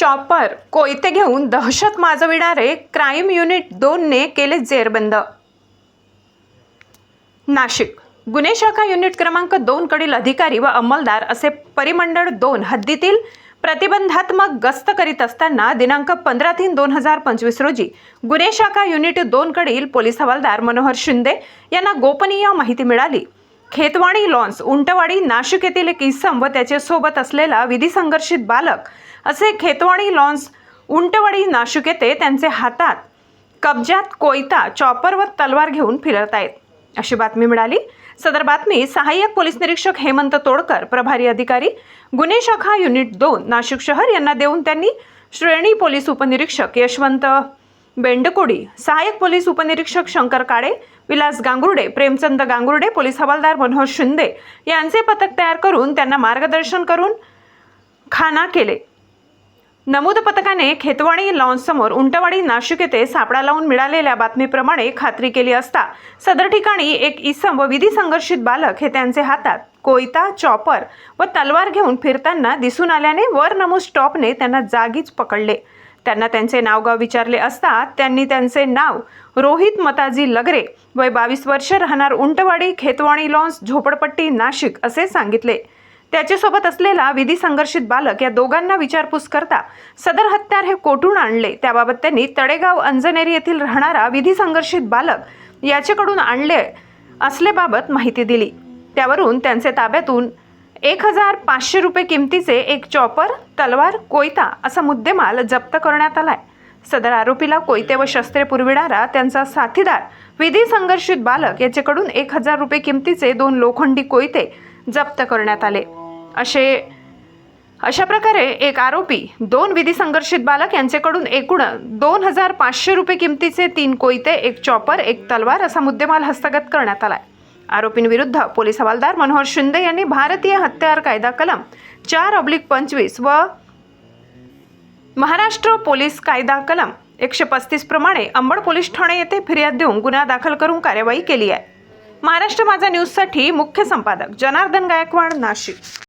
Chopper कोयते घेऊन दहशत माजविणारे crime unit दोनने केले जेरबंद. नाशिक. गुन्हे शाखा युनिट क्रमांक दोन कडील अधिकारी व अंमलदार असे परिमंडळ दोन हद्दीतील प्रतिबंधात्मक गस्त करीत असताना दिनांक पंधरा तीन दोन हजार पंचवीस रोजी गुन्हे शाखा युनिट दोनकडील पोलीस हवालदार मनोहर शिंदे यांना गोपनीय माहिती मिळाली. खेतवाणी लॉन्स उंटवाडी नाशिक येथील एक इसम व त्याच्यासोबत असलेला विधी संघर्षित बालक. असे खेतवाणी लॉन्स उंटवाडी नाशिक येथे त्यांचे हातात कब्जात कोयता चॉपर व तलवार घेऊन फिरत आहेत. अशी बातमी मिळाली. सदर बातमी सहाय्यक पोलीस निरीक्षक हेमंत तोडकर प्रभारी अधिकारी गुन्हे शाखा युनिट दोन नाशिक शहर यांना देऊन त्यांनी श्रेणी पोलीस उपनिरीक्षक यशवंत बेंडकोडी सहाय्यक पोलीस उपनिरीक्षक शंकर काळे विलास गांगुर्डे प्रेमचंद गांगुर्डे पोलीस हवालदार मनोहर शिंदे यांचे पथक तयार करून त्यांना मार्गदर्शन करून खाना केले. नमूद पथकाने खेतवाणी लॉन्समोर उंटवाडी नाशिक येथे सापळा लावून मिळालेल्या बातमीप्रमाणे खात्री केली असता सदर ठिकाणी एक इसम व विधी संघर्षित बालक हे त्यांचे हातात कोयता चॉपर व तलवार घेऊन फिरताना दिसून आल्याने वर नमूद स्टॉपने त्यांना जागीच पकडले. त्यांना त्यांचे नावगाव विचारले असता त्यांनी त्यांचे नाव रोहित मताजी लगरे वय बावीस वर्ष राहणार उंटवाडी खेतवाणी लॉन्स झोपडपट्टी नाशिक असे सांगितले. त्याच्यासोबत असलेला विधी संघर्षित बालक या दोघांना विचारपूस करता सदर हत्यार हे कोठून आणले? त्याबाबत त्यांनी तडेगाव अंजनेरी येथील राहणारा विधी संघर्षित बालक याच्याकडून आणले असल्याबाबत माहिती दिली. त्यावरून त्यांचे ताब्यातून एक हजार पाचशे रुपये किमतीचे एक चॉपर तलवार कोयता असा मुद्देमाल जप्त करण्यात आलाय. सदर आरोपीला कोयते व शस्त्रे पुरविणारा त्यांचा साथीदार विधी संघर्षित बालक याच्याकडून एक हजार रुपये किमतीचे दोन लोखंडी कोयते जप्त करण्यात आले. असे अशा प्रकारे एक आरोपी दोन विधी संघर्षित बालक यांच्याकडून एकूण दोन हजार पाचशे रुपये किमतीचे तीन कोयते एक चॉपर एक तलवार असा मुद्देमाल हस्तगत करण्यात आलाय. आरोपींविरुद्ध पोलीस हवालदार मनोहर शिंदे यांनी भारतीय हत्यार कायदा कलम चार ऑब्लिक पंचवीस व महाराष्ट्र पोलीस कायदा कलम एकशे पस्तीस प्रमाणे अंबड पोलीस ठाणे येथे फिर्याद देऊन गुन्हा दाखल करून कार्यवाही केली आहे. महाराष्ट्र माझा न्यूजसाठी मुख्य संपादक जनार्दन गायकवाड नाशिक.